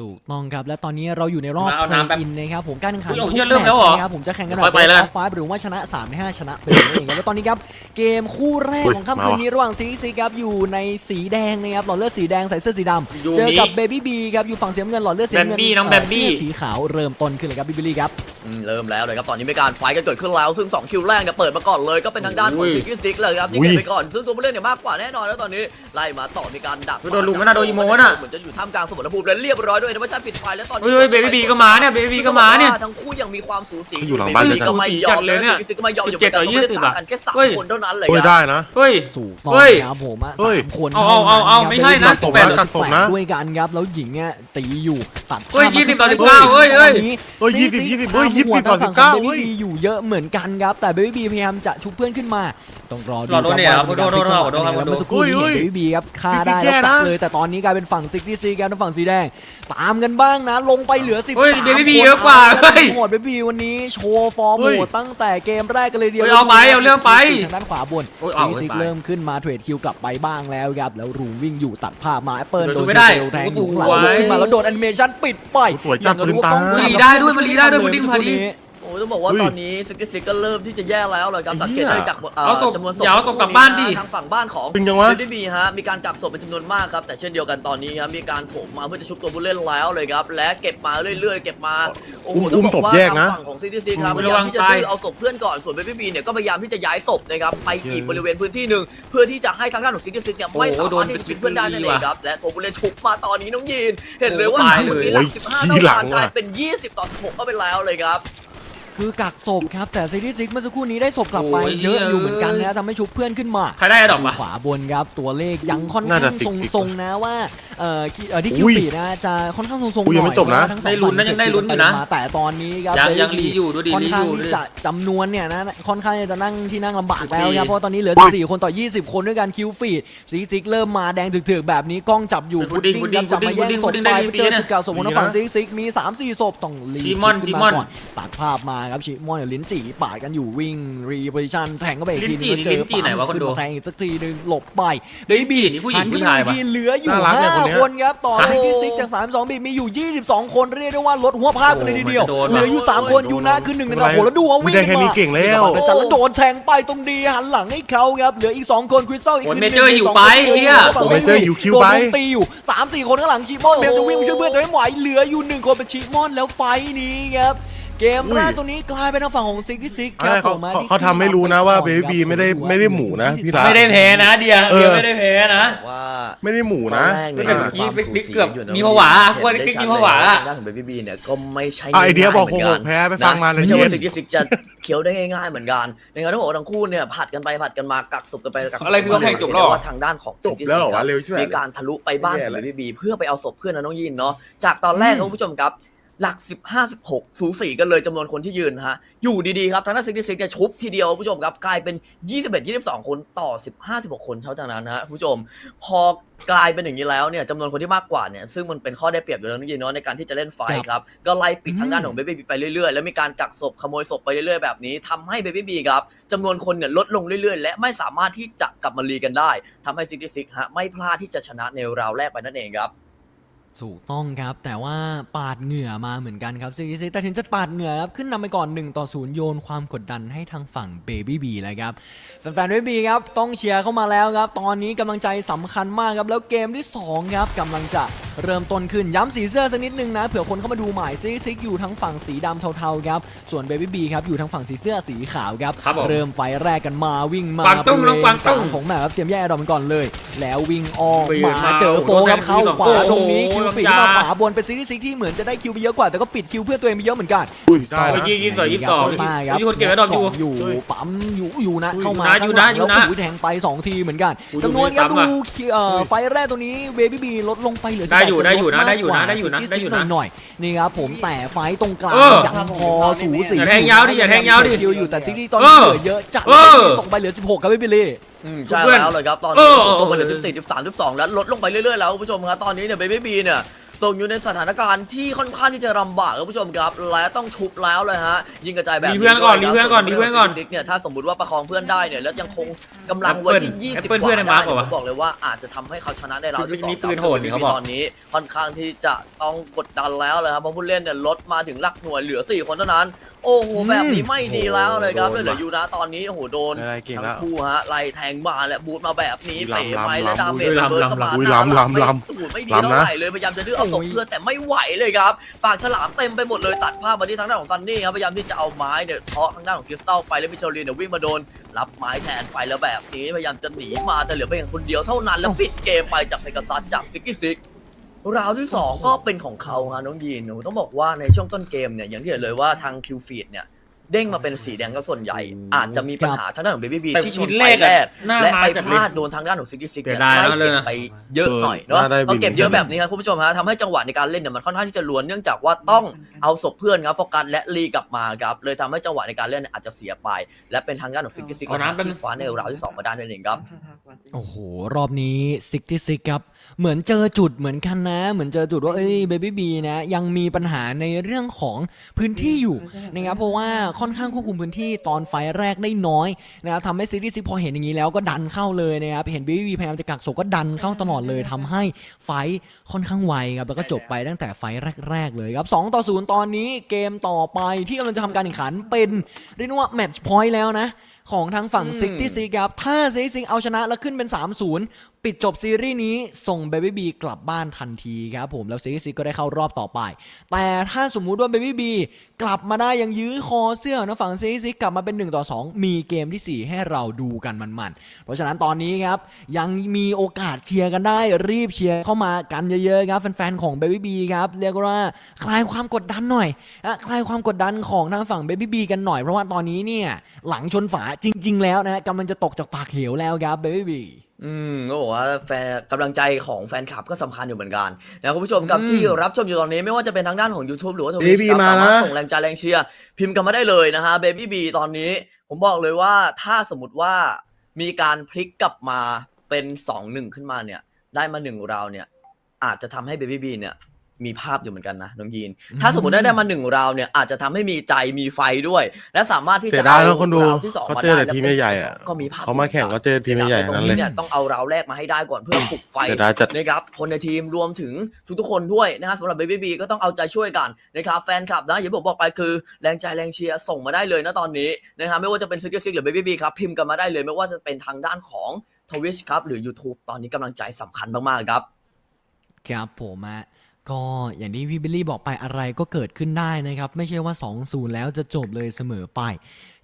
ถูกต้องครับและตอนนี้เราอยู่ในรอบมาเอาเพลน้ำแป๊บย์อินนะครับผมการแข่งขันอุ๊ยเอาทุกเหี้ยเริ่มแล้วเหรอแตช์นะครับผมจะแข่งกันค่อยไปแล้วท็อปไฟหรือว่าชนะ3ใน5ชนะไปเลยนั่นเองครับแล้วตอนนี้ครับเกมคู่แรกอุ๊ยของค่ำคืนนี้ระหว่างซีรีส์ครับอยู่ในสีแดงนะครับหลอดเลือดสีแดงใส่เสื้อสีดอยู่ำเจอกับนี่เบบี้บีครับอยู่ฝั่งสีน้ำเงินหลอดเลือดสีน้ำเงินแบมบี้น้องแบมบี้ เสื้อสีขาวเริ่มต้นขึ้นเลยครับบิบลี่ครับ อืมเริ่มแล้วเลยครับ ตอนนี้มีการไฟท์กันเกิดขึ้นแล้ว ซึ่ง 2 คิวแรกเนี่ยเปิดมาก่อนเลยก็เป็นทางด้านของอุ้ยซิกกี้ซิกเลยครับที่อุ้ยเก็บไปก่อน ซึ่งตัวผู้เล่นเนี่ยมากกว่าแน่นอนแล้วตอนนี้ ไล่มาต่อมีการดักโดนลุมนะโดนอีโมนะ เหมือนจะอยู่ท่ามกลางสมรภูมิและเรียบร้อยด้วยนะว่าใช่ปิดไฟแล้วตอนนี้เฮ้ยเบบี้บีก็มาเนี่ยเบบี้บีก็มาเนี่ยทั้งคู่ยังมีความสูสีอยู่หลังบ้านเบด้วยบี้กันก็ไม่ยอมสูสีจัดเลยเนี่ยซิกกี้ซิกก็ไม่ยอมอยู่17ต่อเหมืนกัน20ต่างกันแค่สามเฮ้ยคนเท่านั้นเลยโอ้ยครับได้นะเฮ้ยถูกต้องเฮ้ยครับผมอะเฮ้ยสามคนเอาเอาเอาเอาไม่ใช่นะเท่ากัดศพนะกัดศพนะด้วยกันครับแล้วหญิงเนี่ยตีอยู่ ตัดเฮ้ยภาพมา20ต่อที่19เฮ้ยเฮ้ยตอนนี้เฮ้ยซี20ซี20เฮ้ยทำหัว20ต่อทางฝั่ง19ของเฮ้ย Baby B อยู่เยอะเหมือนกันครับ แต่เบบี้บีพยายามจะชุบเพื่อนขึ้นมา ต้องรอดูรอโดนเนี่ยว่าครับโดนโดนจะโดนโดนเป็นยังไงแล้วเมื่อสักครู่นี้เฮ้เห็นยเบบี้บีครับฆ่าพี่ได้แย่แล้วตัดนะเลยแต่ตอนนี้กลายเป็นฝั่งซิกซี่ซีครับทางฝั่งสีแดงตามกันบ้างนะลงไปเหลือ10เฮ้ย Baby B เยอะกว่าเฮ้ยโหดเบบี้วันนี้โชว์ฟอร์มเฮ้ยโหดตั้งแต่เกมแรกกันเลยเดียวเฮ้ยเอาไปเอาเรื่องไปทางด้านขวาบนโอ้ยเอาซีซิกไปเริ่มขึ้นมาเทรดคิวกลับไปบ้างแล้วครับแล้วรูมวิ่งอยู่ตัดภาพมาแอปเปิลเดี๋ยวโดดูนไม่ได้เทลแรงอยู่ข้างหลังโอ้โหขึ้นมาแล้วโดนแอนิเมชันปิดไปสวยจัดอางกับลูกต้องปืนตาจับดีได้ด้วยมันดีได้ด้วยมันดิ้งพอดีโอ้ยต้องบอกว่าอุ้ยตอนนี้ซิกกี้ซิกก็เริ่มที่จะแย่แล้วเลยครับสังเกตได้จากเอ่อเอาศพจำนวนศพอย่าเอาศพกลับบ้านดิ ทางฝั่งบ้านของจริงจังวะเบบี้บีฮะมีการกักศพเป็นจำนวนมากครับแต่เช่นเดียวกันตอนนี้ครับมีการโถมมาเพื่อจะชุบตัวผู้เล่นแล้วเลยครับและเก็บมาเรื่อยๆ เก็บมาโอ้โหอุ้มต้องบอกว่าศพแยกทางนะฝั่งของซิตี้ซีครับพอุ้มยายามที่จะระวังตายดื้อเอาศพเพื่อนก่อนส่วนเบบี้บีเนี่ยก็พยายามที่จะย้ายศพนะครับไปอีกเย้บริเวณพื้นที่หนึ่งเพื่อที่จะให้ทางด้านของซิตี้ซีเนี่ยไม่โอ้โหสามารถที่จะชุบเพื่อนได้นั่นเองครับและตัวผู้เล่นชุบมาตอนนี้น้องยีนเห็นเลยว่าโอ้ตายเมื่อกี้เลยหลัก15โอ้ยเท่าขี้หลักันงกลายว่ะเป็น 20 ต่อ 16ก็ไปแล้วเลยครับ คือกักศพครับ แต่ซีรีส์ซิกเมื่อสักครู่นี้ได้ศพกลับไปโอ้ยเยอะอยู่เหมือนกันนะทำให้ชุบเพื่อนขึ้นมาใครได้อะดอกวะ ขวาบนครับ ตัวเลขยังค่อนน่าข้าจะงสิบทรงสิบทรงๆนะว่าเอ่อคิเอ่อที่คิวอุ้ยปีดนะจะค่อนข้างทรงทรงๆอุ้ยยังไม่จบนะหอยเพราว่าทั้งสองได้ลุ้นนะฝั่ยังได้ลุ้นอยู่นะมาแต่ตอนนี้ครับ ยังยัง Baby รีอยู่ดูดิค่อนรีข้างอยู่ที่ดูดิจะจำนวนเนี่ยนะค่อนข้างจะนั่งที่นั่งลำบากดูดิแล้วครับ เพราะว่าตอนนี้เหลือ 14 คนต่อ 20 คนด้วยกันคิวฟีดซีซิกเริ่มมาแดงถึกๆ แบบนี้กล้องจับอยู่พุดดิ้งพุดดิ้งครับพุจะดดิ้มางแย่งศพพุดดิ้งไปได้ไปเจอฟรีๆนะจุดเก่าสมมติว่าฝั่งดีซีนะซิกมี 3-4 ศพต้องรีบชิมอนขึ้ชิมอนก่ตัดภาพมาครับชิมอนกับลิ้นจี่ปาดกันอยู่วิ่งรีโพซิชันแทงเข้าไปอีกทีนึงลิ้นจี่ก็เจอลิ้นจี่ไหนวะปั๊มคนดูขึ้มาแทงอีกสักทีนึงหลบไปเดยวบีนี่ผู้หญิงหันขึ้นผู้ชายมาอีกวะทีเหลืออยู่น่ารักเนี่ยคนเนี้ย5คนครับต่อฮะซิตี้ซิกจาก 32บีมีอยู่ 22 คนเรียกได้ว่าลดหัวภาพกันเลยทีเดียวโอ้โหเหลืออยู่ 3 คนอยู่นะคือหนึ่งในนั้นโอ้โหแล้วดูว่าวิ่งไม่ได้แค่นี้มาเก่งแล้วเป็นจัดแล้วโดนแทงไปตรงดีหันหลังให้เขาครับเหลืออีก 2 คนคริสตัลอีกโอ้ยหนึ่งเมเจอร์อยู่ไปสงคนเหี้ยฝั่งโอ้ยเมเจอร์อยู่คิวไปโดนลุมตีอยู่3-4 คนข้างหลังชิมอนเบลจะวิ่งไปช่วยเพื่อนแต่ไม่ไหวเหลืออยู่หนึ่งคนเป็นชิมอนแล้วไฟท์นี้ครับ เกมแรกตัวนี้กลายเป็นทางฝั่งของซิกซิกคใช่รับเขาผมมาเขาที่เขาทำให้รู้นะว่าเบครับบี้ไม่ได้ไม่ได้หมูนะพี่รักไม่ได้แพ้นะเดียเออเดียไม่ได้แพ้นะว่าไม่ได้หมูนะตอแรกเนี่ยไม่ได้มีความบิ๊กสูบิ๊กสีเกือบอยู่นะมีผวาเห็นพวกได้บิ๊กชัดมีผวาเลยทางด้านของเบบี้บีเนี่ยก็ไม่ใช่อะไอเดียบอกง่าๆหมืนนหกๆแพ้ไปฟังมาเลยไม่ใช่ว่าเย็นซิกซิกจะเคี้ยวได้ง่ายๆเหมือนกันดังนั้นต้องบอกว่าทั้งคู่เนี่ยผัดกันไปผัดกันมากักศพกันไปกักศพอะไรคือเขาแข่งจบแล้วเหรอว่าทางด้านของจบแล้วเหรอวะเร็วช่วยมีการทะลุไปบ้านของแย่เบแล้วบี้บีเพื่อไปเอาศพเพื่อนนะน้องยินเนาะจากตอนแรกนะคุณผู้ชมครับ หลัก 15 16 สูสีกันเลยจำนวนคนที่ยืนนะฮะ อยู่ดีๆครับทางด้านซิกซิกเนี่ยชุบทีเดียวคุณผู้ชมครับ กลายเป็น 21 22 คนต่อ 15 16 คนเท่าจากนั้นนะฮะคุณผู้ชม พอกลายเป็นอย่างนี้แล้วเนี่ยจำนวนคนที่มากกว่าเนี่ยซึ่งมันเป็นข้อได้เปรียบอยู่แล้วน้องยินเนาะในการที่จะเล่นไฟท์ครับก็ไล่ปิดทางด้านของเบบี้บีไปเรื่อยๆ แล้วมีการกักศพขโมยศพไปเรื่อยๆแบบนี้ทำให้เบบี้บีครับจำนวนคนเนี่ยลดลงเรื่อยๆ และไม่สามารถที่จะกลับมารีกันได้ทำให้ซิกซิกฮะไม่พลาดที่จะชนะในราวแรกไปนั่นเองครับ ถูกต้องครับ แต่ว่าปาดเหงื่อมาเหมือนกันครับซีซีแต่ถึงจะปาดเหงื่อครับ ขึ้นนำไปก่อน 1 ต่อ 0 โยนความกดดันให้ทางฝั่งเบบี้บีเลยครับแฟนๆเบบี้ครับ ต้องเชียร์เข้ามาแล้วครับ ตอนนี้กำลังใจสำคัญมากครับ แล้วเกมที่ 2 ครับกำลังจะเริ่มต้นขึ้นย้ำสีเสื้อสักนิดนึงนะเผื่อคนเข้ามาดูใหม่ซีซิกอยู่ทั้งฝั่งสีดำเทาๆครับส่วนเบบี้บีครับอยู่ทั้งฝั่งสีเสื้อสีขาวครับครับผมเริ่มไฟแรกกันมาวิ่งมากวางตุ้งน้องกวางตุ้งบริเวณกลของแมปครับเตรียมแย่ดอมก่อนเลย แล้ววิ่งออกไปมามาเจอโฟครับเข้าขวาตรงนี้โอ้โหคิวฝีจ้ามาขวาบนเป็นซีรีส์ซิกที่เหมือนจะได้คิวไปเยอะกว่าแต่ก็ปิดคิวเพื่อตัวเองไปเยอะเหมือนกันอุ้ยได้เมื่อนะกี้ยี่สิบสองยี่สิบสองมาครับมีคนเก็บไว้ดอกอยู่ อยู่ปั๊มอยู่อยู่นะอุ้ยเข้ามาอยู่นะอยู่นะข้างหลังอยู่นะแล้วโอ้โหแทงไป 2 ทีเหมือนกันอุ้ยจำนวนครับดูดูดิคิวเอ่อไฟแรกตัวนี้เบบี้บีลดลงไปเหลือได้อยู่18ได้อยู่นะลได้อยู่นะมากกว่าได้อยู่นะซิกได้อยู่นะหน่อยๆนี่ครับผมแต่ไฟตรงกลางเออยังพอสูสีอย่าแทงยาวดิอย่าแทงยาวดิคิวอยู่แต่ซิตี้ตอนนี้เออเหลือเยอะจัดเออตกไปเหลือ 16ครับเบบี้บี อืมใช่เพื่อนแล้วเลยครับตอนเอนี้อตัวไปเหลือ14 13 12 แล้วลดลงไปเรื่อยๆแล้วคุณผู้ชมครับตอนนี้เนี่ยเบบี้บีเนี่ยตกอยู่ในสถานการณ์ที่ค่อนข้างที่จะลำบากครับผู้ชมครับและต้องชุบแล้วเลยฮะยิงกระจายแบบรีเพื่อนก่อนด้วยรีเพื่อนก่อนรีเพื่อนก่อนซิกเนี่ยถ้าสมมติว่าประคองเพื่อนได้เนี่ยแล้วยังคงกำลังไว้ที่แอป20เปิ้ลกเพื่ว่าอนในได้มาร์คเนี่ยเหรอผมบอกเลยว่าอาจจะทำให้เขาชนะในราวที่สองนี่ครับปืนโหดนี่เขาบอกตอนนี้ค่อนข้างที่จะต้องกดดันแล้วเลยครับเพราะผู้เล่นเนี่ยลดมาถึงหลักหน่วยเหลือ 4 คนเท่านั้นโอ้โหแบบนี้ไม่ดีแล้วเลยครับโดนเหลืออยู่นะตอนนี้โอ้โหโดนอะไรเก่งทั้แล้ว งคู่ฮะไล่แทงมาและบูทมาแบบนี้อุ้ยเตะล้ำไปล้ำและดาเมจล้ำเบิร์ดเข้ามาอุ้ยหน้าล้ำหลังล้ำล้ำโอ้โหไม่ดีล้ำเท่านะไหร่เลยพยายามจะดื้อเอาศพเพื่อนแต่ไม่ไหวเลยครับปากฉลามเต็มไปหมดเลยตัดภาพมาที่ทางด้านของซันนี่ครับพยายามที่จะเอาไม้เนี่ยเคาะทางด้านของคริสตัลไปแล้วมิเชลลีนเนี่ยวิ่งมาโดน รับไม้แทนไปแล้วแบบนี้พยายามจะหนีมาแต่เหลือเพียงคนเดียวเท่านั้นแล้วปิดเกมไปจากเพกาซัสจากซิกกี้ซิก ราวที่สองก็เป็นของเขาฮะน้องยีนหนูต้องบอกว่าในช่วงต้นเกมเนี่ยอย่างที่เห็นเลยว่าทางคิวฟีดเนี่ย เด้งมาเป็นสีแดงก็ส่วนใหญ่ อาจจะมีปัญหาทางด้านของเบบี้บีแต่ที่ชนชิ้นไฟแรกอะแรก หน้าและมาไปจัดพเลยลาดโดนทางด้านของซิกกี้ซิกเสีเนี่ยยดายไล่มากเลยเก็บนะ ไปเยอะหน่อยเนาะน่าได้พอเก็บเยอะบินแบบนี้ครับคุณผู้ชมฮะทำให้จังหวะในการเล่นเนี่ยมันค่อนข้างที่จะล้วนเนื่องจากว่าต้องเอาศพเพื่อนครับโฟกัสและรีกลับมาครับเลยทำให้จังหวะในการเล่นเนี่ยอาจจะเสียไป และเป็นทางด้านของซิกกี้ซิกเอาน้ำเป็นที่คว้าในราวที่สองมาได้นั่นเองครับ โอ้โห รอบนี้ซิกที่ซิกครับ เหมือนเจอจุดเหมือนกันนะ เหมือนเจอจุดว่าเอ้ยเบบี้บีนะ ยังมีปัญหาในเรื่องของพื้นที่อยู่นะครับเพราะว่าค่อนข้างควบคุมพื้นที่ตอนไฟล์แรกได้น้อยนะครับทำให้ซิกที่ซิกพอเห็นอย่างนี้แล้วก็ดันเข้าเลยนะครับเห็นเบบี้บีพยายามจะกักศพก็ดันเข้าตลอดเลยทำให้ไฟล์ค่อนข้างไวครับแล้วก็จบไปตั้งแต่ไฟล์แรก ๆ เลยครับ2ต่อ0ตอนนี้เกมต่อไปที่กำลังจะทำการแข่งขันเป็นเรียกได้ว่าแมตช์พอยต์แล้วนะของทางฝั่งอืมซิกที่ซิกครับถ้าซิกซิกเอาชนะแล้วขึ้นเป็น 3-0 ปิดจบซีรีส์นี้ส่งเบบี้บีกลับบ้านทันทีครับผมแล้วซิกซิกก็ได้เข้ารอบต่อไป แต่ถ้าสมมุติว่าเบบี้บีกลับมาได้ยังยื้อคอเสื้อนะฝั่งซิกซิกกลับมาเป็น 1 ต่อ 2 มีเกมทีสี่ 4 ให้เราดูกันมันๆ เพราะฉะนั้นตอนนี้ครับ ยังมีโอกาสเชียร์กันได้รีบเชียร์เข้ามากันเยอะๆครับ แฟนๆของเบบี้บีครับ เรียกว่าคลายความกดดันหน่อยคลายความกดดันของทางฝั่งเบบี้บีกันหน่อยเพราะว่าตอนนี้เนี่ยหลังชนฝาจริง ๆ แล้วนะกำลังจะตกจากปากเหวแล้วครับเบบี้บี อืมก็บอกว่าแฟนกำลังใจของแฟนคลับก็สำคัญอยู่เหมือนกันนะคุณผู้ชมครับอืมที่รับชมอยู่ตอนนี้ไม่ว่าจะเป็นทางด้านของ YouTube หรือว่าทวิต Baby ครับมาสามารถนะส่งแรงใจแรงเชียร์พิมพ์กันมาได้เลยนะฮะ Baby B ตอนนี้ผมบอกเลยว่าถ้าสมมติว่ามีการพลิกกลับมาเป็น 2-1 ขึ้นมาเนี่ย ได้มา1ราวเนี่ย อาจจะทำให้ Baby B เนี่ย มีภาพอยู่เหมือนกันนะน้องยีน ถ้าสมมติได้ได้มาหนึ่งราวเนี่ยอาจจะทำให้มีใจมีไฟด้วย และสามารถที่เสีจะยดายนะคนดูราวที่สองเขามาเจอได้แต่แล้วทีมเป็นใหญ่ๆอะก็มีภาพเขามาแข่งก็เจอทีมใหญ่ๆตรงนั่นนี้เลยเนี่ยต้องเอาราวแรกมาให้ได้ก่อนเพื่อปลุกไฟเสียดายจัดนะครับคนในทีมรวมถึงทุกๆคนด้วยนะครับสำหรับเบบี้บีก็ต้องเอาใจช่วยกันนะครับแฟนคลับนะอย่างที่ผมบอกไปคือแรงใจแรงเชียร์ส่งมาได้เลยนะตอนนี้นะครับไม่ว่าจะเป็นซิกเกอร์ซิกหรือเบบี้บีครับพิมพ์กันมาได้เลยไม่ว่าจะเป็นทางด้านของทวิชครับหรือ YouTube ตอนนี้กำลังใจสำคัญมากๆครับครับผมอะ ก็อย่างที่พี่บิลลี่บอกไปอะไรก็เกิดขึ้นได้นะครับ ไม่ใช่ว่า 2-0 แล้วจะจบเลยเสมอไป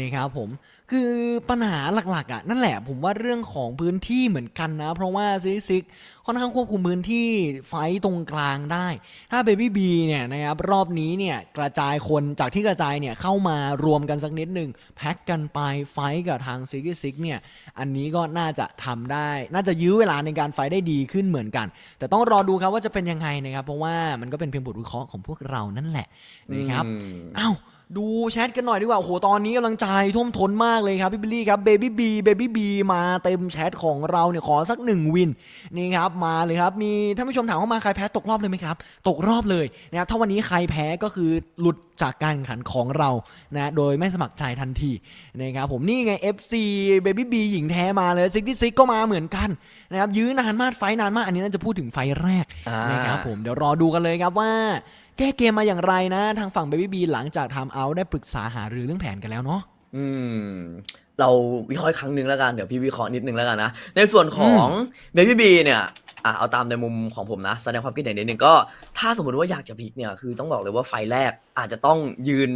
นะครับผม คือปัญหาหลักๆอะนั่นแหละผมว่าเรื่องของพื้นที่เหมือนกันนะ เพราะว่าซิซิกค่อนข้างควบคุมพื้นที่ไฟต์ตรงกลางได้ ถ้าเบบี้บีเนี่ยนะครับรอบนี้เนี่ยกระจายคนจากที่กระจายเนี่ยเข้ามารวมกันสักนิดหนึ่งแพ็กกันไปไฟต์กับทางซิกซิกเนี่ยอันนี้ก็น่าจะทำได้ น่าจะยื้อเวลาในการไฟต์ได้ดีขึ้นเหมือนกัน แต่ต้องรอดูครับว่าจะเป็นยังไงนะครับเพราะว่ามันก็เป็นเพียงบทวิเคราะห์ของพวกเรานั่นแหละนะครับอืมอ้าว ดูแชทกันหน่อยดีกว่าโอ้โหตอนนี้กำลังใจท่วมท้นมากเลยครับพี่บิลลี่ครับเบบี้บีเบบี้บีมาเต็มแชทของเราเนี่ยขอสักหนึ่งวินนี่ครับมาเลยครับมีท่านผู้ชมถามเข้ามาใครแพ้ตกรอบเลยไหมครับ ตกรอบเลยนะครับถ้าวันนี้ใครแพ้ก็คือหลุด จากการแข่งขันของเรานะโดยไม่สมัครใจทันทีนะครับผมนี่ไง FC Baby B หญิงแท้มาเลยซิกซิกก็มาเหมือนกันนะครับยื้อนานมากไฟท์นานมากอันนี้น่าจะพูดถึงไฟท์แรกอ่านนะครับผมเดี๋ยวรอดูกันเลยครับว่าแก้เกมมาอย่างไรนะ ทางฝั่ง Baby B หลังจากทำเอาได้ปรึกษาหารือเรื่องแผนกันแล้วเนาะอืมเราวิเคราะห์อีกครั้งหนึ่งแล้วกัน เดี๋ยวพี่วิเคราะห์นิดนึงแล้วกันนะ ในส่วนของเบบี้บีเนี่ย อะเอาตามในมุมของผมนะ แสดงความคิดเห็นนิดนึงก็ ถ้าสมมติว่าอยากจะพลิกเนี่ยคือต้องบอกเลยว่าไฟแรกอาจจะต้องยืน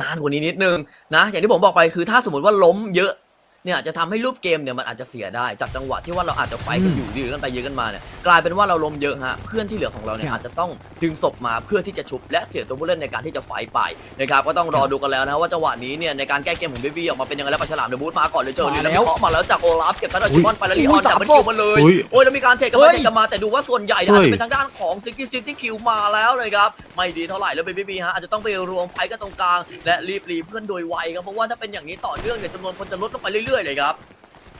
นานกว่านี้นิดนึงนะ อย่างที่ผมบอกไปคือถ้าสมมติว่าล้มเยอะ เนี่ยจะทำให้รูปเกมเนี่ยมันอาจจะเสียได้จากจังหวะที่ว่าเราอาจจะไฟกันอยู่ยื้อกันไปยื้อกันมาเนี่ยกลายเป็นว่าเราล้มเยอะฮะเพื่อนที่เหลือของเราเนี่ยครับอาจจะต้องดึงศพมาเพื่อที่จะชุบและเสียตัวผู้เล่นในการที่จะไฟไปนะครับก็ต้องรอดูกันแล้วนะว่าจังหวะนี้เนี่ยในการแก้เกมของเบบี้ออกมาเป็นยังไงแล้วปลาฉลามเดอะบูทมาก่อนเลยเจอเลยแล้วมาแล้วเคาะมาแล้วจากโอลาฟเก็บคัตเตอร์ชิมอนไปแล้วลีออนอุ้ยแต่สามมันคิวมาเลยอุ้ยโอ้ยแล้วมีการเทคกันเฮ้มายเทคกันมาแต่ดูว่าส่วนใหญ่เนี่ยเฮ้อาจยจะเป็นทางด้านของซิกกี้ซิกที่คิวมาแล้วเลยครับไม่ดีเท่าไหร่แล้วเบบี้ฮะอาจจะต้องไปรวมไฟกันตรงกลางและรีบรีเพื่อนโดยไวครับเพราะว่าถ้าเป็นอย่างนี้ต่อเนื่องเนี่ยจำนวนคนจะลดลงไปเรื่อยๆเลยครับ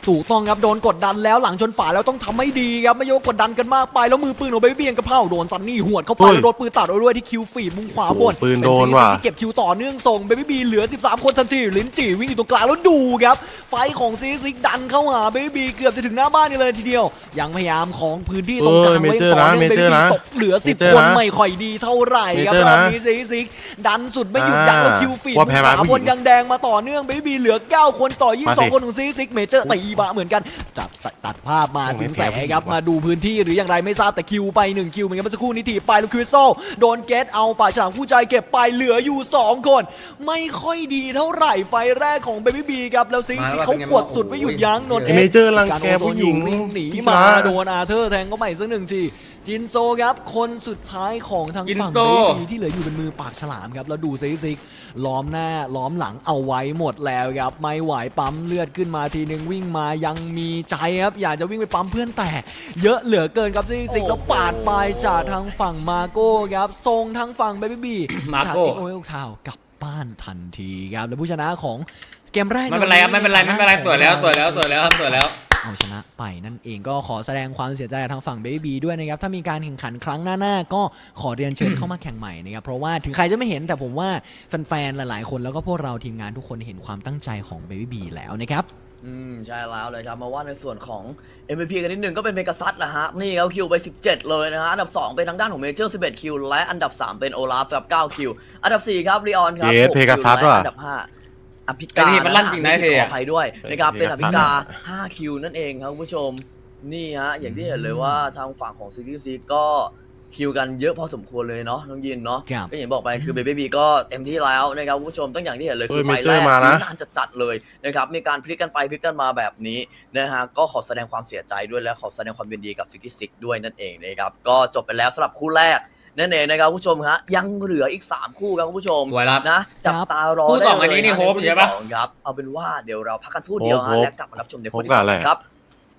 ถูกต้องครับโดนกดดันแล้วหลังชนฝาแล้วต้องทำให้ดีครับไม่ใช่ว่ากดดันกันมากไปแล้วมือปืนของเบบี้เบียงกระเพราโดนซันนี่หวดเข้าไปเฮ้ยแล้วโดนปืนตัดเอาด้วยที่คิวฟีดมุมขวาบนโอ้ปืนเป็โดนซีรีส์ว่ะที่เก็บคิวต่อเนื่องส่งเบบี้บีเหลือ 13 คนทันทีลิ้นจี่วิ่งอยู่ตรงกลางแล้วดูครับไฟของซีซิกดันเข้าหาเบบี้บีเกือบจะถึงหน้าบ้านนี่เลยทีเดียว ยังพยายามของพื้นที่ตรงกลางเออไว้เมเจอร์ต่อนะเนื่องเมเบเจอบี้ร์บีนะตกเหลือเมเจอร์10 คนนะไม่ค่อยดีเท่าไหร่ครับเมเจอร์รอนะบนี้ซีซิกดันสุดไม่หยุดยั้งอ่าแล้วคิวฟีดว่าแพ้ขวามาผู้บหญินงยังแดงมาต่อเนื่องเบบี้บีเหลือ 9 คนต่อมาสิ22 คนของซีซิกเมเจอร์ตีมาเหมือนกันจับตัดภาพมาไม่สินแสแพ้ผู้หญิงครับว่ะมาดูพื้นที่หรืออย่างไรไม่ทราบแต่คิวไป 1 คิวเหมือนกันเมื่อสักครู่นี้ถีบไปแล้วคริสโซโดนเกตเอาป่าฉลามคู่ใจเก็บไปเหลืออยู่ 2 คน ไม่ค่อยดีเท่าไหร่ไฟแรกของเบบี้บีครับแล้วซีซิกเขากดสุดไม่หยุดยั้งนนท์เมเจอร์รังแกผู้หญิงวิ่งหนีพี่มาฟ้าโดนอาเธอร์แทงเข้าไปอีกสักหนึ่งที จินโซครับคนสุดท้ายของทางจินฝั่งโต เบบีที่เหลืออยู่เป็นมือปากฉลามครับ แล้วดูซิซิกล้อมหน้าล้อมหลังเอาไว้หมดแล้วครับไม่ไหวปั๊มเลือดขึ้นมาทีนึงวิ่งมายังมีใจครับ อยากจะวิ่งไปปั๊มเพื่อนแต่ เยอะเหลือเกินครับซิซิกแล้วปาดไปจากทางฝั่งมาโก้ครับทรงทางฝั่งเบบี้บี มาจากโก้เอ็กโอเอลทาวกลับบ้านทันทีครับและผู้ชนะของเกมแรกไม่เป็นไรครับไม่เป็นไรไม่เป็นไรตรวจแล้วตรวจแล้วตรวจแล้วครับตรวจแล้ว เอาชนะไปนั่นเองก็ขอแสดงความเสียใจกับทางฝั่งเบบี้ด้วยนะครับถ้ามีการแข่งขันครั้งหน้าๆก็ขอเรียนเชิญเข้ามาแข่งใหม่นะครับเพราะว่าถึงใครจะไม่เห็นแต่ผมว่าแฟนๆหลายๆ คนแล้วก็พวกเราทีมงานทุกคนเห็นความตั้งใจของเบบี้แล้วนะครับ อืมใช่แล้วเลยครับมาว่าในส่วนของ MVP กันนิดหนึ่งก็เป็นเมกาซัตนะฮะ นี่เขาคิวไป 17 เลยนะฮะ อันดับ 2 เป็นทางด้านของเมเจอร์ 11 คิว และอันดับ 3 เป็นโอลาฟกับ 9 คิว อันดับ 4 ครับรีออนครับเยส6 Pegasus คิวและว่ะ อันดับ 5 อภิไอ้กานี่มันลั่นจริงนะไอ้เพขย์ออะอภัยด้วยนะครับเป็นอ Pegasus ภิกา 5 คิวนั่นเองครับคุณผู้ชมนี่ฮะอย่างที่เห็นเลยว่าทางฝั่งของซีรีส์ซีก็คิวกันเยอะพอสมควรเลยเนาะน้องยินเนาะครับ ก็อย่างบอกไปคือเบบี้บีก็เต็มที่แล้วนะครับคุณผู้ชมต้องอย่างที่เห็นเลยเอคืออไฟเมเจแรอร์กมานะ นานจะจัดเลยนะครับมีการพลิกกันไปพลิกกันมาแบบนี้นะฮะก็ขอแสดงความเสียใจด้วยและขอแสดงความยินดีกับซิกิซิกด้วยนั่นเองนะครับก็จบไปแล้วสำหรับคู่แรก นั่นเองนะครับคุณผู้ชมฮะยังเหลืออีก 3 คู่ครับคุณผู้ชมสวยครับนะจับตารอคู่ได้สองอันนี้เลยนี่นะโฮปใคู่ใช่ที่ปะ สองครับเอาเป็นว่าเดี๋ยวเราพักกันสักครู่เดียวโฮฮะปและกลับมารับชมในคู่ที่โฮปกับสองอะไรครับ